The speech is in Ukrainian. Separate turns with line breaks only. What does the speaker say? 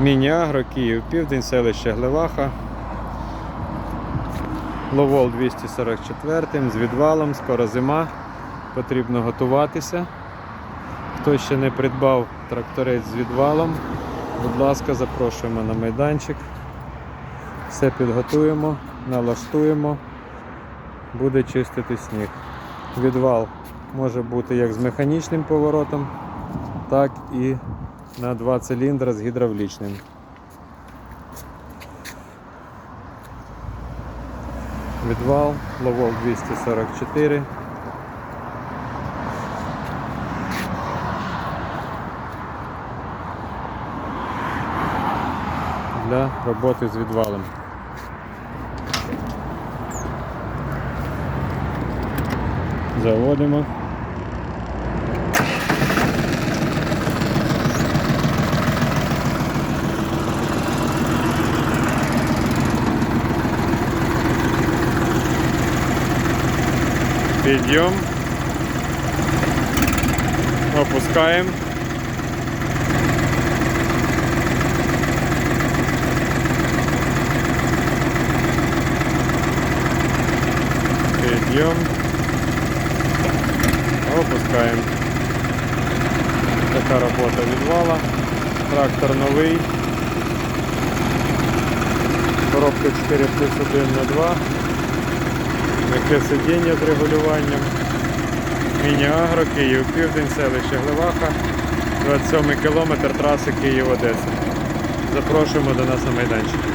Міні-агро, Київ, Південь, селище Глеваха. Ловол 244 з відвалом, скоро зима. Потрібно готуватися. Хто ще не придбав тракторець з відвалом, будь ласка, запрошуємо на майданчик. Все підготуємо, налаштуємо, буде чистити сніг. Відвал може бути як з механічним поворотом, так і на два циліндри з гідравлічним. Відвал, ловол 244. Для роботи з відвалом. Заводимо. Підйом. Опускаємо. Підйом. Опускаємо. Така робота відвала. Трактор новий. Коробка 4 плюс 1 на 2. М'яке сидіння з регулюванням. Міні-агро, Київ, Південь, селище Глеваха, 27 кілометр траси Київ-Одеса. Запрошуємо до нас на майданчик.